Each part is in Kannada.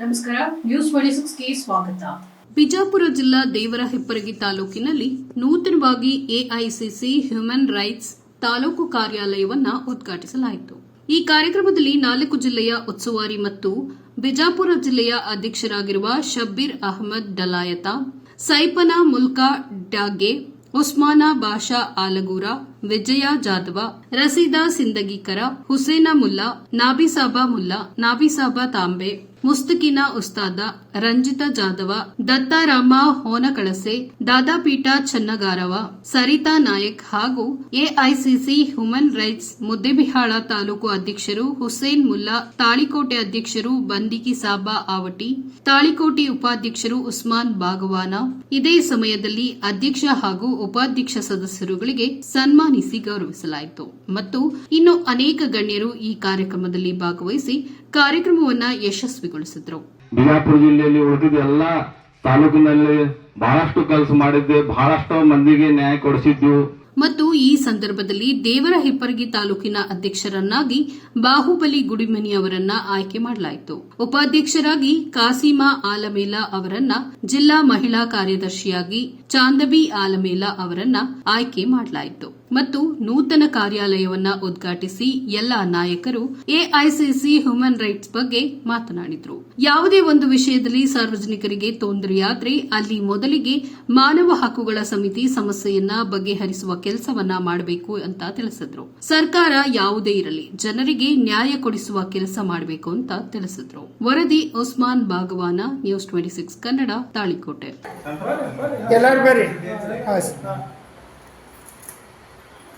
ನಮಸ್ಕಾರ ನ್ಯೂಸ್ ಟ್ವೆಂಟಿ ಸಿಕ್ಸ್ಗೆ ಸ್ವಾಗತ. ಬಿಜಾಪುರ ಜಿಲ್ಲಾ ದೇವರ ಹೆಪ್ಪರಗಿ ತಾಲೂಕಿನಲ್ಲಿ ನೂತನವಾಗಿ ಎಐಸಿಸಿ ಹ್ಯೂಮನ್ ರೈಟ್ಸ್ ತಾಲೂಕು ಕಾರ್ಯಾಲಯವನ್ನು ಉದ್ಘಾಟಿಸಲಾಯಿತು. ಈ ಕಾರ್ಯಕ್ರಮದಲ್ಲಿ ನಾಲ್ಕು ಜಿಲ್ಲೆಯ ಉಸ್ತುವಾರಿ ಮತ್ತು ಬಿಜಾಪುರ ಜಿಲ್ಲೆಯ ಅಧ್ಯಕ್ಷರಾಗಿರುವ ಶಬ್ಬೀರ್ ಅಹಮದ್ ಡಲಾಯತ, ಸೈಪನಾ ಮುಲ್ಕಾ ಡಾಗೆ, ಉಸ್ಮಾನಾ ಬಾಷಾ ಆಲಗೂರ, ವಿಜಯ ಜಾಧವ, ರಸೀದಾ ಸಿಂದಗೀಕರ, ಹುಸೇನಾ ಮುಲ್ಲಾ ನಾಬಿಸಾಬಾ ಮುಲ್ಲಾ ನಾಬಿಸಾಬಾ ತಾಂಬೆ ಮುಸ್ತಕಿನಾ ಉಸ್ತಾದ ರಂಜಿತಾ ಜಾಧವ ದತ್ತಾರಾಮ ಹೋನಕಳಸೆ, ದಾದಾಪೀಠ ಚನ್ನಗಾರವ, ಸರಿತಾ ನಾಯಕ್ ಹಾಗೂ AICC human rights Muddebihal taluk ಅಧ್ಯಕ್ಷರು ಹುಸೇನ್ ಮುಲ್ಲಾ, ತಾಳಿಕೋಟೆ ಅಧ್ಯಕ್ಷರು ಬಂದಿಕಿ ಸಾಬಾ ಆವಟಿ, ತಾಳಿಕೋಟೆ ಉಪಾಧ್ಯಕ್ಷರು ಉಸ್ಮಾನ್ ಬಾಗವಾನ. ಇದೇ ಸಮಯದಲ್ಲಿ ಅಧ್ಯಕ್ಷ ಹಾಗೂ ಉಪಾಧ್ಯಕ್ಷ ಸದಸ್ಯರುಗಳಿಗೆ ಸನ್ಮಾನಿಸಿ ಗೌರವಿಸಲಾಯಿತು. ಮತ್ತು ಇನ್ನು ಅನೇಕ ಗಣ್ಯರು ಈ ಕಾರ್ಯಕ್ರಮದಲ್ಲಿ ಭಾಗವಹಿಸಿ ಕಾರ್ಯಕ್ರಮವನ್ನ ಯಶಸ್ವಿಗೊಳಿಸಿದ್ರು ಬಿಜಾಪುರ ಜಿಲ್ಲೆಯಲ್ಲಿ ಉಳಿದಿದ್ದ ಎಲ್ಲ ತಾಲೂಕಿನಲ್ಲಿ ಬಹಳಷ್ಟು ಕೆಲಸ ಮಾಡಿದ್ದೆ ಬಹಳಷ್ಟು ಮಂದಿಗೆ ನ್ಯಾಯ ಕೊಡಿಸಿದ್ದು. ಮತ್ತು ಈ ಸಂದರ್ಭದಲ್ಲಿ ದೇವರ ಹಿಪ್ಪರಗಿ ತಾಲೂಕಿನ ಅಧ್ಯಕ್ಷರನ್ನಾಗಿ ಬಾಹುಬಲಿ ಗುಡಿಮನಿ ಅವರನ್ನ ಆಯ್ಕೆ ಮಾಡಲಾಯಿತು. ಉಪಾಧ್ಯಕ್ಷರಾಗಿ ಕಾಸಿಮಾ ಆಲಮೇಲ ಅವರನ್ನ ಜಿಲ್ಲಾ ಮಹಿಳಾ ಕಾರ್ಯದರ್ಶಿಯಾಗಿ ಚಾಂದಬಿ ಆಲಮೇಲ ಅವರನ್ನ ಆಯ್ಕೆ ಮಾಡಲಾಯಿತು. ಮತ್ತು ನೂತನ ಕಾರ್ಯಾಲಯವನ್ನ ಉದ್ಘಾಟಿಸಿ ಎಲ್ಲಾ ನಾಯಕರು ಎಐಸಿಸಿ ಹ್ಯೂಮನ್ ರೈಟ್ಸ್ ಬಗ್ಗೆ ಮಾತನಾಡಿದರು. ಯಾವುದೇ ಒಂದು ವಿಷಯದಲ್ಲಿ ಸಾರ್ವಜನಿಕರಿಗೆ ತೊಂದರೆಯಾದರೆ ಅಲ್ಲಿ ಮೊದಲಿಗೆ ಮಾನವ ಹಕ್ಕುಗಳ ಸಮಿತಿ ಸಮಸ್ಯೆಯನ್ನ ಬಗೆಹರಿಸುವ ಕೆಲಸವನ್ನ ಮಾಡಬೇಕು ಅಂತ ತಿಳಿಸಿದ್ರು. ಸರ್ಕಾರ ಯಾವುದೇ ಇರಲಿ, ಜನರಿಗೆ ನ್ಯಾಯ ಕೊಡಿಸುವ ಕೆಲಸ ಮಾಡಬೇಕು ಅಂತ ತಿಳಿಸಿದ್ರು. ವರದಿ Usman Bhagwan, news twenty six Kannada, Talikote.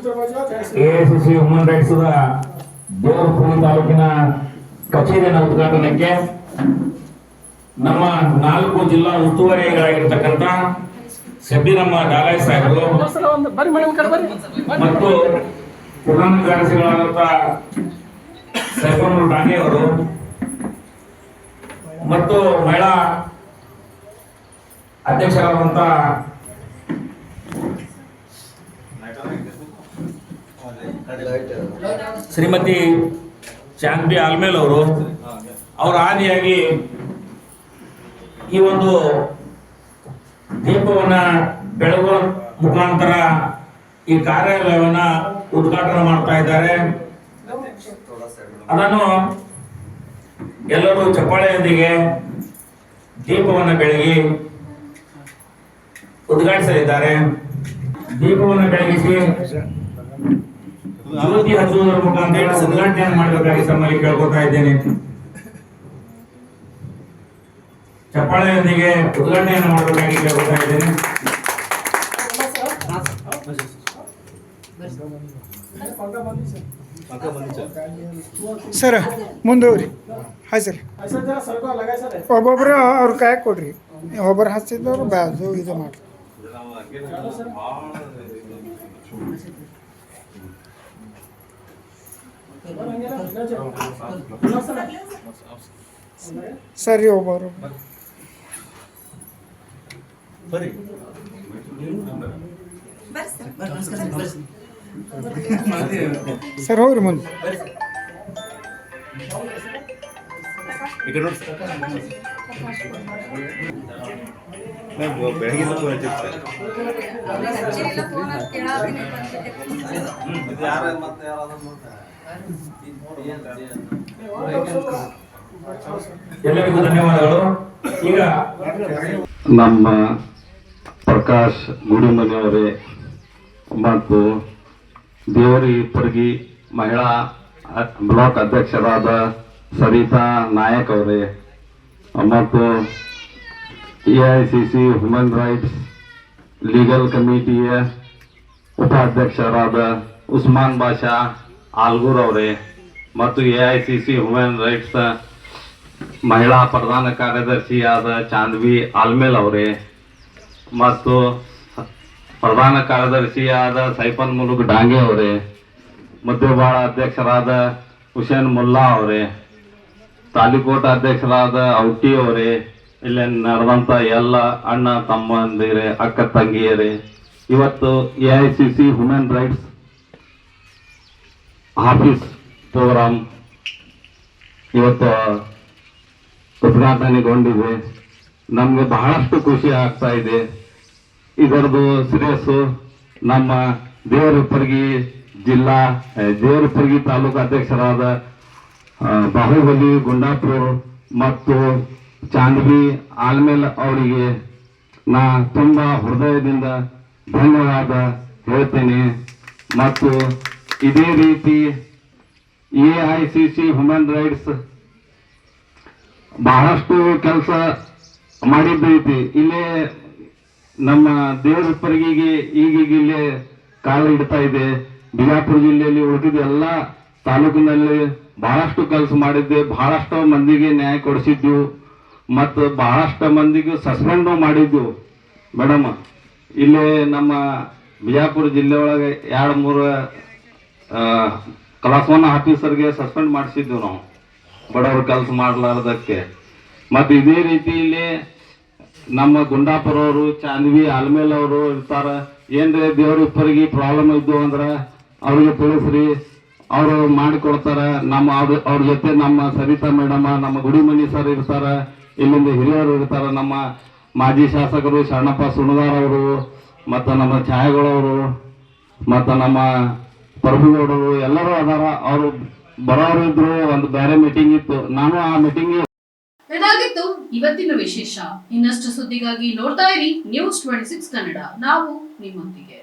AICC human rights Devarapuri ತಾಲೂಕಿನ ಕಚೇರಿಯನ್ನು ಉದ್ಘಾಟನೆಗೆ ನಮ್ಮ ನಾಲ್ಕು ಜಿಲ್ಲಾ ಉಸ್ತುವಾರಿಗಳಾಗಿರ್ತಕ್ಕಂಥ ಶಬೀರಮ್ಮ ಡಾಲಾಯ್ ಸಾಹೇಬರು ಮತ್ತು ಪ್ರಧಾನ ಕಾರ್ಯದರ್ಶಿಗಳಾದಂಥ ಸೈಫುಲ್ ಡಾಂಗೆ ಅವರು ಮತ್ತು ಮಹಿಳಾ ಅಧ್ಯಕ್ಷರಾದಂಥ ಶ್ರೀಮತಿ ಶಾಂತಿ ಆಲ್ಮೇಲ್ ಅವರು, ಅವರ ಆದಿಯಾಗಿ ಈ ಒಂದು ದೀಪವನ್ನ ಬೆಳಗುವ ಮುಖಾಂತರ ಈ ಕಾರ್ಯಾಲಯವನ್ನ ಉದ್ಘಾಟನೆ ಮಾಡ್ತಾ ಇದ್ದಾರೆ. ಅದನ್ನು ಎಲ್ಲರೂ ಚಪ್ಪಾಳೆಯೊಂದಿಗೆ ದೀಪವನ್ನು ಬೆಳಗಿ ಉದ್ಘಾಟಿಸಲಿದ್ದಾರೆ. ದೀಪವನ್ನು ಬೆಳಗಿಸಿ ಜ್ಯೋತಿ ಹಚ್ಚುವುದರ ಮುಖಾಂತರ ಸಂಘಟನೆಯನ್ನು ಮಾಡಬೇಕಾಗಿ ತಮ್ಮಲ್ಲಿ ಕೇಳ್ಕೊತಾ ಇದ್ದೇನೆ ಚಪ್ಪಾಳೆಯೊಂದಿಗೆ ಉದ್ಘಾಟನೆಯನ್ನು ಮಾಡಬೇಕಾಗಿ ಕೇಳ್ಕೊತಾ ಇದ್ದೇನೆ ಸರ್ ಮುಂದುವರಿ ಹಾಯ್ ಸರ್ ಒಬ್ಬೊಬ್ಬರು ಅವ್ರ ಕಾಯಿ ಕೊಡ್ರಿ ಒಬ್ಬರು ಹಚ್ಚಿದ್ದವ್ರು ಬ್ಯಾಸು ಇದು ಮಾಡಿ ಸರಿ ಒಬ್ಬರು ಸರ್ ಹೋಗ್ರಿ ಮುಂದೆ. ಎಲ್ಲರಿಗೂ ಧನ್ಯವಾದಗಳು ಈಗ ನಮ್ಮ ಪ್ರಕಾಶ್ ಗುಡಿಮನಿಯವರೇ, ಮತ್ತು ದೇವರಿ ಪರ್ಗಿ ಮಹಿಳಾ ಬ್ಲಾಕ್ ಅಧ್ಯಕ್ಷರಾದ ಸರಿತಾ ನಾಯಕ್ ಅವರೇ, ಮತ್ತು A I C C human rights legal ಕಮಿಟಿಯ ಉಪಾಧ್ಯಕ್ಷರಾದ ಉಸ್ಮಾನ್ ಬಾಷಾ ಆಲ್ಗೂರ್ ಅವರೇ, ಮತ್ತು A I C C human rights ಮಹಿಳಾ ಪ್ರಧಾನ ಕಾರ್ಯದರ್ಶಿಯಾದ ಚಾಂದ್ವಿ ಆಲ್ಮೇಲ್ ಅವರೇ, ಮತ್ತು ಪ್ರಧಾನ ಕಾರ್ಯದರ್ಶಿಯಾದ ಸೈಫನ್ ಮುಲುಕ್ ಡಾಂಗೆ ಅವರೇ ಮಧ್ಯಬಾಳ ಅಧ್ಯಕ್ಷರಾದ ಹುಸೇನ್ ಮುಲ್ಲಾ ಅವರೇ, ತಾಲಿಕೋಟ ಅಧ್ಯಕ್ಷರಾದ ಔಟಿ ಅವರೇ, ಇಲ್ಲಿ ನಡೆದಂಥ ಎಲ್ಲ ಅಣ್ಣ, ತಮ್ಮಂದಿರೇ, ಅಕ್ಕ, ತಂಗಿಯರೇ, ಇವತ್ತು A I C C human rights office program ಇವತ್ತು ಉದ್ಘಾಟನೆಗೊಂಡಿದೆ. ನಮಗೆ ಬಹಳಷ್ಟು ಖುಷಿ ಆಗ್ತಾ ಇದೆ. ಇದರದು ಶ್ರೇಯಸ್ಸು ನಮ್ಮ ದೇವರಪರ್ಗಿ ಜಿಲ್ಲಾ ದೇವರು ದೇವರಪ್ಪರ್ಗಿ ತಾಲೂಕು ಅಧ್ಯಕ್ಷರಾದ ಬಾಹುಬಲಿ ಗುಂಡಾಪುರ್ ಮತ್ತು ಚಾಂದ್ವಿ ಆಲ್ಮೇಲ್ ಅವರಿಗೆ ನಾ ತುಂಬ ಹೃದಯದಿಂದ ಧನ್ಯವಾದ ಹೇಳ್ತೇನೆ. ಮತ್ತು ಇದೇ ರೀತಿ A I C C human rights ಬಹಳಷ್ಟು ಕೆಲಸ ಮಾಡಿದ್ದೈತಿ. ಇಲ್ಲೇ ನಮ್ಮ ದೇವರಪ್ಪರಿಗೆಗೆ ಈಗೀಗ ಇಲ್ಲೇ ಕಾಲ ಇಡ್ತಾ ಇದೆ. ಬಿಜಾಪುರ ಜಿಲ್ಲೆಯಲ್ಲಿ ಉಳಿದಿದ್ದ ಎಲ್ಲ ತಾಲೂಕಿನಲ್ಲಿ ಬಹಳಷ್ಟು ಕೆಲಸ ಮಾಡಿದ್ದೆ. ಬಹಳಷ್ಟು ಮಂದಿಗೆ ನ್ಯಾಯ ಕೊಡಿಸಿದ್ದು ಮತ್ತು ಬಹಳಷ್ಟು ಮಂದಿಗೆ ಸಸ್ಪೆಂಡು ಮಾಡಿದ್ದು. ಮೇಡಮ್, ಇಲ್ಲೇ ನಮ್ಮ ಬಿಜಾಪುರ ಜಿಲ್ಲೆ ಒಳಗೆ ಎರಡು ಮೂರು ಕ್ಲಾಸ್ ಒನ್ ಆಫೀಸರ್ಗೆ ಸಸ್ಪೆಂಡ್ ಮಾಡಿಸಿದ್ವಿ ನಾವು. ಬಡವರು ಕೆಲಸ ಮಾಡಲಾರ್ದಕ್ಕೆ. ಮತ್ತು ಇದೇ ರೀತಿ ಇಲ್ಲಿ ನಮ್ಮ ಗುಂಡಾಪುರ ಅವರು ಚಾಂದ್ವಿ ಆಲ್ಮೇಲ್ ಅವರು ಇರ್ತಾರ. ಏನ್ರಿ ದೇವ್ರ ಇಬ್ಬರಿಗೆ ಪ್ರಾಬ್ಲಮ್ ಇದ್ದು ಅಂದ್ರೆ ಅವ್ರಿಗೆ ತಿಳಿಸ್ರಿ. ಅವರು ಮಾಡಿಕೊಡ್ತಾರೆ. ನಮ್ಮ ಅವ್ರ ಅವ್ರ ಜೊತೆ ನಮ್ಮ ಸರಿತಾ ಮೇಡಮ, ನಮ್ಮ ಗುಡಿಮನಿ ಸರ್ ಇರ್ತಾರೆ. ಇಲ್ಲಿಂದ ಹಿರಿಯರು ಇರ್ತಾರೆ ನಮ್ಮ ಮಾಜಿ ಶಾಸಕರು ಶರಣಪ್ಪ ಸುಣದಾರ್ ಅವರು ಮತ್ತು ನಮ್ಮ ಛಾಯಗಳವರು, ಮತ್ತು ನಮ್ಮ ಪ್ರಭುಗೌಡರು ಎಲ್ಲರೂ ಅದಾರ. ಅವರು ಬರೋರು ಇದ್ರು ಒಂದು ಬೇರೆ ಮೀಟಿಂಗ್ ಇತ್ತು. ನಾನು ಆ ಮೀಟಿಂಗ್ ಇದಾಗಿತ್ತು ಇವತ್ತಿನ ವಿಶೇಷ. ಇನ್ನಷ್ಟು ಸುದ್ದಿಗಾಗಿ ನೋಡ್ತಾ ಇರಿ ನ್ಯೂಸ್ ಟ್ವೆಂಟಿ ಸಿಕ್ಸ್ ಕನ್ನಡ ನಾವು ನಿಮ್ಮೊಂದಿಗೆ.